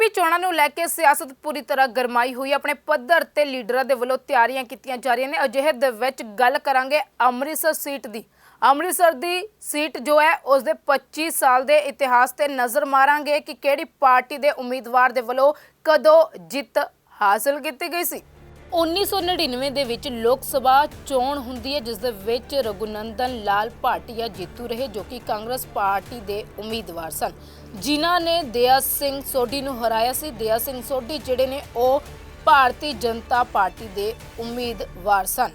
MP ਚੋਣਾਂ ਨੂੰ ਲੈ ਕੇ ਸਿਆਸਤ ਪੂਰੀ ਤਰ੍ਹਾਂ ਗਰਮਾਈ ਹੋਈ। ਆਪਣੇ ਪੱਧਰ ਤੇ ਲੀਡਰਾਂ ਦੇ ਵੱਲੋਂ ਤਿਆਰੀਆਂ ਕੀਤੀਆਂ ਜਾ ਰਹੀਆਂ ਨੇ। ਅਜਿਹੇ ਦੇ ਵਿੱਚ ਗੱਲ ਕਰਾਂਗੇ ਅੰਮ੍ਰਿਤਸਰ ਸੀਟ ਦੀ। ਅੰਮ੍ਰਿਤਸਰ ਦੀ ਸੀਟ ਜੋ ਹੈ, ਉਸ ਦੇ 25 ਸਾਲ ਦੇ ਇਤਿਹਾਸ ਤੇ ਨਜ਼ਰ ਮਾਰਾਂਗੇ ਕਿ ਕਿਹੜੀ ਪਾਰਟੀ ਦੇ ਉਮੀਦਵਾਰ ਦੇ ਵੱਲੋਂ ਕਦੋਂ ਜਿੱਤ ਹਾਸਲ ਕੀਤੀ ਗਈ ਸੀ। 1999 ਦੇ ਵਿੱਚ ਲੋਕ ਸਭਾ ਚੋਣ ਹੁੰਦੀ ਹੈ, ਜਿਸ ਦੇ ਵਿੱਚ ਰਘੁਨੰਦਨ ਲਾਲ ਭਾਟੀਆ ਜੇਤੂ ਰਹੇ, ਜੋ ਕਿ ਕਾਂਗਰਸ ਪਾਰਟੀ ਦੇ ਉਮੀਦਵਾਰ ਸਨ। ਜਿਨ੍ਹਾਂ ਨੇ ਦਇਆ ਸਿੰਘ ਸੋਢੀ ਨੂੰ ਹਰਾਇਆ ਸੀ। ਦਇਆ ਸਿੰਘ ਸੋਢੀ ਜਿਹੜੇ ਨੇ, ਉਹ ਭਾਰਤੀ ਜਨਤਾ ਪਾਰਟੀ ਦੇ ਉਮੀਦਵਾਰ ਸਨ।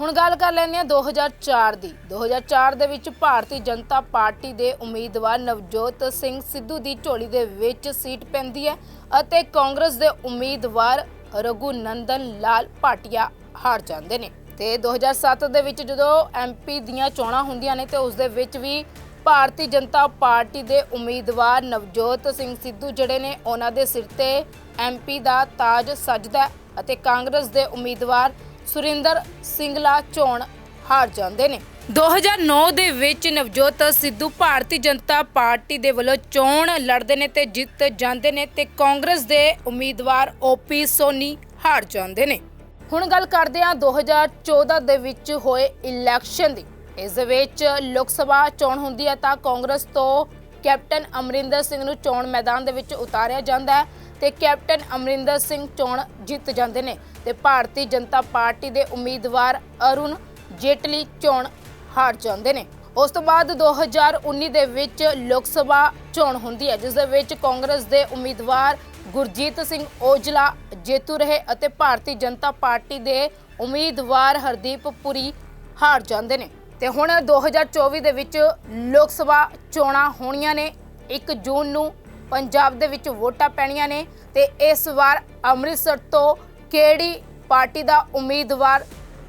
ਹੁਣ ਗੱਲ ਕਰ ਲੈਂਦੇ ਹਾਂ 2004 ਦੀ। 2004 ਦੇ ਵਿੱਚ ਭਾਰਤੀ ਜਨਤਾ ਪਾਰਟੀ ਦੇ ਉਮੀਦਵਾਰ ਨਵਜੋਤ ਸਿੰਘ ਸਿੱਧੂ ਦੀ ਝੋਲੀ ਦੇ ਵਿੱਚ ਸੀਟ ਪੈਂਦੀ ਹੈ ਅਤੇ ਕਾਂਗਰਸ ਦੇ ਉਮੀਦਵਾਰ ਰਘੂ ਨੰਦਨ ਲਾਲ ਭਾਟੀਆ ਹਾਰ ਜਾਂਦੇ ਨੇ। ਤੇ 2007 ਦੇ ਵਿੱਚ ਜਦੋਂ ਐਮਪੀ ਦੀਆਂ ਚੋਣਾਂ ਹੁੰਦੀਆਂ ਨੇ, ਤੇ ਉਸ ਦੇ ਵਿੱਚ ਵੀ ਭਾਰਤੀ ਜਨਤਾ ਪਾਰਟੀ ਦੇ ਉਮੀਦਵਾਰ ਨਵਜੋਤ ਸਿੰਘ ਸਿੱਧੂ ਜਿਹੜੇ ਨੇ, ਉਹਨਾਂ ਦੇ ਸਿਰ ਤੇ ਐਮਪੀ ਦਾ ਤਾਜ ਸਜਦਾ ਹੈ ਅਤੇ ਕਾਂਗਰਸ ਦੇ ਉਮੀਦਵਾਰ ਸੁਰਿੰਦਰ ਸਿੰਗਲਾ ਚੋਣ ਹਾਰ ਜਾਂਦੇ ਨੇ। 2009 ਦੇ ਵਿੱਚ ਨਵਜੋਤ ਸਿੱਧੂ ਭਾਰਤੀ ਜਨਤਾ ਪਾਰਟੀ ਦੇ ਵੱਲੋਂ ਚੋਣ ਲੜਦੇ ਨੇ ਤੇ ਜਿੱਤ ਜਾਂਦੇ ਨੇ ਤੇ ਕਾਂਗਰਸ ਦੇ ਉਮੀਦਵਾਰ ਓਪੀ ਸੋਨੀ ਹਾਰ ਜਾਂਦੇ ਨੇ। ਹੁਣ ਗੱਲ ਕਰਦੇ ਹਾਂ 2014 ਦੇ ਵਿੱਚ ਹੋਏ ਇਲੈਕਸ਼ਨ ਦੀ। ਇਸ ਦੇ ਵਿੱਚ ਲੋਕ ਸਭਾ ਚੋਣ ਹੁੰਦੀ ਹੈ ਤਾਂ ਕਾਂਗਰਸ ਤੋਂ ਕੈਪਟਨ ਅਮਰਿੰਦਰ ਸਿੰਘ ਨੂੰ ਚੋਣ ਮੈਦਾਨ ਦੇ ਵਿੱਚ ਉਤਾਰਿਆ ਜਾਂਦਾ ਹੈ ਤੇ ਕੈਪਟਨ ਅਮਰਿੰਦਰ ਸਿੰਘ ਚੋਣ ਜਿੱਤ ਜਾਂਦੇ ਨੇ ਤੇ ਭਾਰਤੀ ਜਨਤਾ ਪਾਰਟੀ ਦੇ ਉਮੀਦਵਾਰ ਅਰੁਣ ਜੇਟਲੀ ਚੋਣ ਹਾਰ ਜਾਂਦੇ ਨੇ। ਉਸ ਤੋਂ ਬਾਅਦ 2019 ਦੇ ਵਿੱਚ ਲੋਕ ਸਭਾ ਚੋਣ ਹੁੰਦੀ ਹੈ, ਜਿਸ ਦੇ ਵਿੱਚ ਕਾਂਗਰਸ ਦੇ ਉਮੀਦਵਾਰ ਗੁਰਜੀਤ ਸਿੰਘ ਔਜਲਾ ਜੇਤੂ ਰਹੇ ਅਤੇ ਭਾਰਤੀ ਜਨਤਾ ਪਾਰਟੀ ਦੇ ਉਮੀਦਵਾਰ ਹਰਦੀਪ ਪੁਰੀ ਹਾਰ ਜਾਂਦੇ ਨੇ। ਤੇ ਹੁਣ 2024 ਦੇ ਵਿੱਚ ਲੋਕ ਸਭਾ ਚੋਣਾਂ ਹੋਣੀਆਂ ਨੇ। 1 ਜੂਨ ਨੂੰ ਪੰਜਾਬ ਦੇ ਵਿੱਚ ਵੋਟਾਂ ਪੈਣੀਆਂ ਨੇ ਤੇ ਇਸ ਵਾਰ ਅੰਮ੍ਰਿਤਸਰ ਤੋਂ ਕਿਹੜੀ ਪਾਰਟੀ ਦਾ ਉਮੀਦਵਾਰ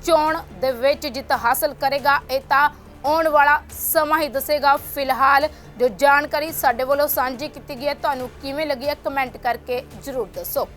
ਚੋਣ ਦੇ ਵਿੱਚ ਜਿੱਤ ਹਾਸਲ ਕਰੇਗਾ, ਇਹ ਤਾਂ ਆਉਣ ਵਾਲਾ ਸਮਾਂ ਹੀ ਦੱਸੇਗਾ। ਫਿਲਹਾਲ ਜੋ ਜਾਣਕਾਰੀ ਸਾਡੇ ਵੱਲੋਂ ਸਾਂਝੀ ਕੀਤੀ ਗਈ ਹੈ, ਤੁਹਾਨੂੰ ਕਿਵੇਂ ਲੱਗੀ ਹੈ, ਕਮੈਂਟ ਕਰਕੇ ਜਰੂਰ ਦੱਸੋ।